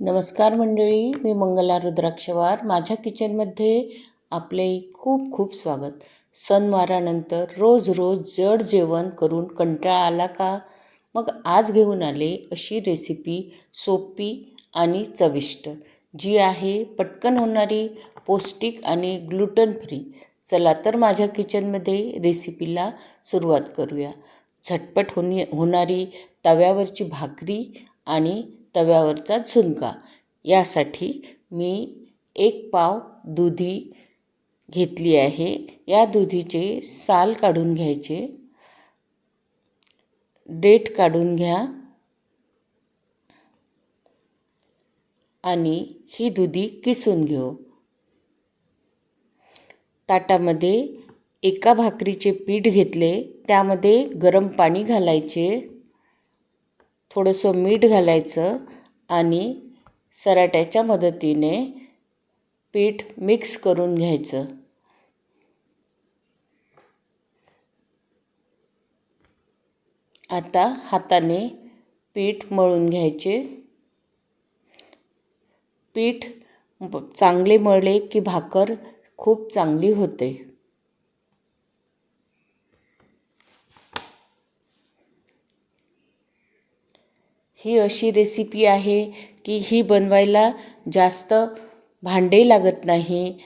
नमस्कार मंडळी मी मंगला रुद्राक्षवार. माझ्या किचनमध्ये आपले खूप खूप स्वागत. सणवारानंतर रोज रोज जड जेवण करून कंटाळा आला का? मग आज घेऊन आले अशी रेसिपी सोपी आणि चविष्ट जी आहे पटकन होणारी पौष्टिक आणि ग्लुटन फ्री चला तर माझ्या किचनमध्ये रेसिपीला सुरुवात करूया. झटपट होणी होणारी तव्यावरची भाकरी आणि तव्यावरचा झुणका. यासाठी मी एक पाव दुधी घेतली आहे. या दुधीचे साल काढून घ्यायचे. डेट काढून घ्या. आणि ही दुधी किसून घेऊ. ताटामध्ये एका भाकरीचे पीठ घेतले. त्यामध्ये गरम पाणी घालायचे. थोडंसं मीठ घालायचं आणि सराट्याच्या मदतीने पीठ मिक्स करून घ्यायचं. आता हाताने पीठ मळून घ्यायचे. पीठ चांगले मळले की भाकर खूप चांगली होते. ही अशी रेसिपी आहे की ही बनवायला जास्त भांडे लागत नाही.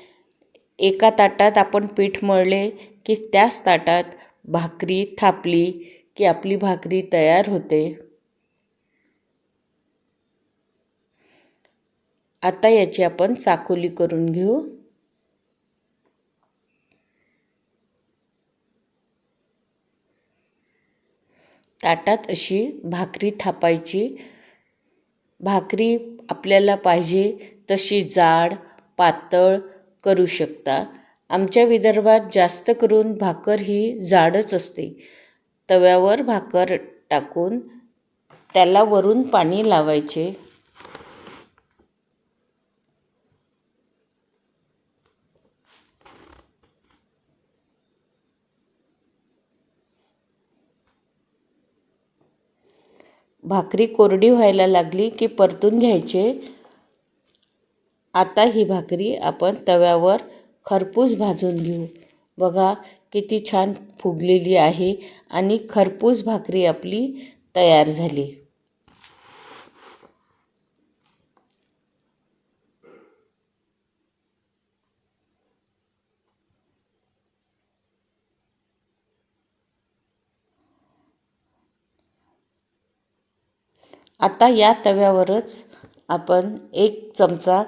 एका ताटात आपण पीठ मळले की त्याच ताटात भाकरी थापली की आपली भाकरी तयार होते. आता याची आपण चाकोली करून घेऊ. ताटात अशी भाकरी थापायची. भाकरी आपल्याला पाहिजे तशी जाड पातळ करू शकता. आमच्या विदर्भात जास्त करून भाकर ही जाडच असते. तव्यावर भाकर टाकून त्याला वरून पाणी लावायचे. भाकरी कोरडी व्हायला लागली की परतून घ्यायचे. आता ही भाकरी आपण तव्यावर खरपूस भाजून घेऊ. बघा किती छान फुगलेली आहे आणि खरपूस भाकरी आपली तयार झाली. आता या तव्यावरच आपण एक चमचा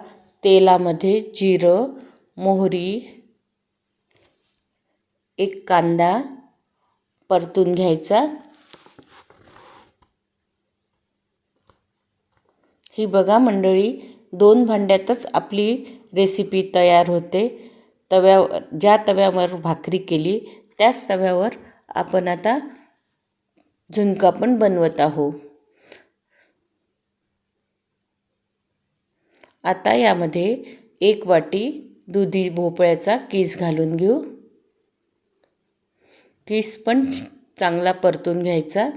तेलामध्ये जिरं मोहरी एक कांदा परतून घ्यायचा. ही बघा मंडळी दोन भांड्यातच आपली रेसिपी तयार होते. तव्या ज्या तव्यावर भाकरी केली त्याच तव्यावर आपण आता झुणका पण बनवत आहो आता यामध्ये एक वाटी दुधी भोपळ्याचा किस घालून घेऊ. किस पण चांगला परतून घ्यायचा.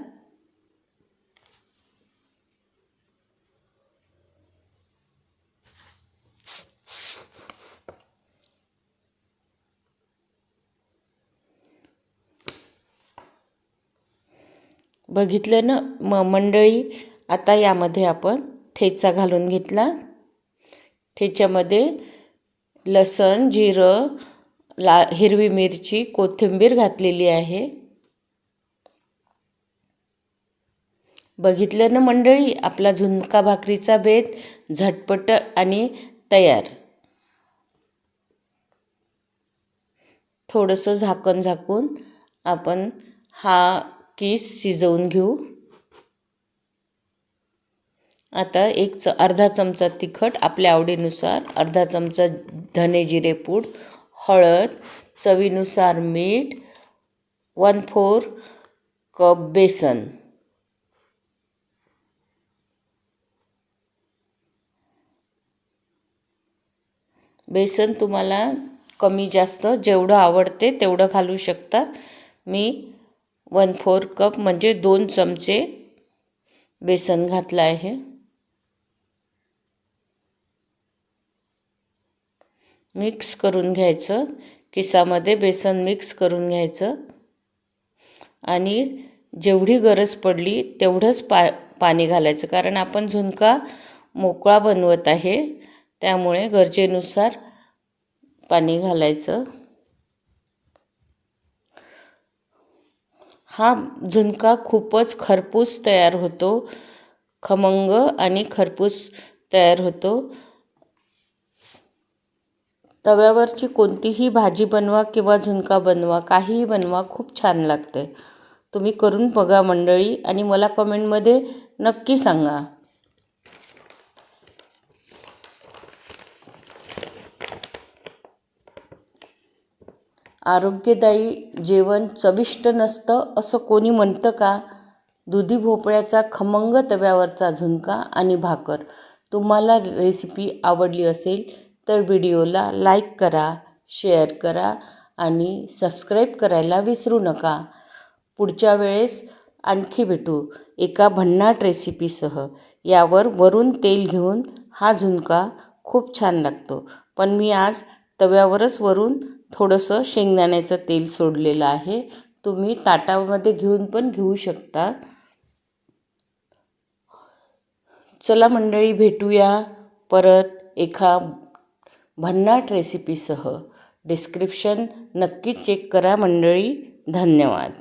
बघितलं ना म मंडळी आता यामध्ये आपण ठेचा घालून घेतला. ठेच्यामध्ये लसण जिरं ला हिरवी मिरची कोथिंबीर घातलेली आहे. बघितलं ना मंडळी आपला झुणका भाकरीचा बेत झटपट आणि तयार. थोडंसं झाकण झाकून आपण हा किस शिजवून घेऊ. आता एक च अर्धा चमचा तिखट आपल्या आवडीनुसार अर्धा चमचा धने जिरे पूड हळद चवीनुसार मीठ वन फोर कप बेसन. बेसन तुम्हाला कमी जास्त जेवढं आवडते तेवढं घालू शकता. मी वन फोर कप म्हणजे दोन चमचे बेसन घातलं आहे. मिक्स करून घ्यायचं. किसामध्ये बेसन मिक्स करून घ्यायचं. आणि जेवढी गरज पडली तेवढंच पा पाणी घालायचं. कारण आपण झुणका मोकळा बनवत आहे त्यामुळे गरजेनुसार पाणी घालायचं. हा झुणका खूपच खरपूस तयार होतो. खमंग आणि खरपूस तयार होतो. तव्यावरची कोणतीही भाजी बनवा किंवा झुणका बनवा काहीही बनवा खूप छान लागते तुम्ही करून बघा मंडळी आणि मला कमेंटमध्ये नक्की सांगा. आरोग्यदायी जेवण चविष्ट नसतं असं कोणी म्हणतं का? दुधी भोपळ्याचा खमंग तव्यावरचा झुणका आणि भाकर. तुम्हाला रेसिपी आवडली असेल तर व्हिडिओला लाईक करा शेअर करा आणि सबस्क्राईब करायला विसरू नका. पुढच्या वेळेस आणखी भेटू एका भन्नाट रेसिपीसह. यावर वरून तेल घेऊन हा झुणका खूप छान लागतो. पण मी आज तव्यावरच वरून थोडंसं शेंगदाण्याचं तेल सोडलेलं आहे. तुम्ही ताटामध्ये घेऊन पण घेऊ शकता. चला मंडळी भेटूया परत एका भन्नाट रेसिपीसह डिस्क्रिप्शन नक्की चेक करा मंडळी. धन्यवाद.